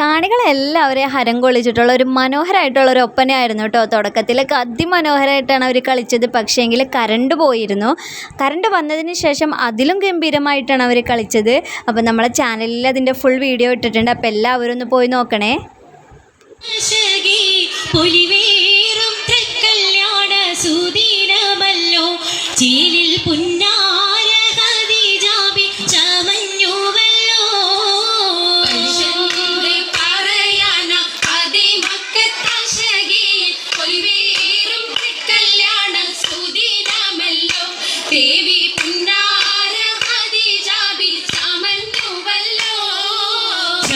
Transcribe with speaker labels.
Speaker 1: കാണികളെല്ലാവരെയും ഹരം കൊള്ളിച്ചിട്ടുള്ള ഒരു മനോഹരമായിട്ടുള്ള ഒരു ഒപ്പനയായിരുന്നു കേട്ടോ തുടക്കത്തിലൊക്കെ അതിമനോഹരമായിട്ടാണ് അവർ കളിച്ചത്. പക്ഷേങ്കിൽ കറണ്ട് പോയിരുന്നു. കറണ്ട് വന്നതിന് ശേഷം അതിലും ഗംഭീരമായിട്ടാണ് അവർ കളിച്ചത്. അപ്പോൾ നമ്മളെ ചാനലിൽ അതിന്റെ ഫുൾ വീഡിയോ ഇട്ടിട്ടുണ്ട്. അപ്പോൾ എല്ലാവരും ഒന്ന് പോയി നോക്കണേ.
Speaker 2: പുലിവേറും പുന്ന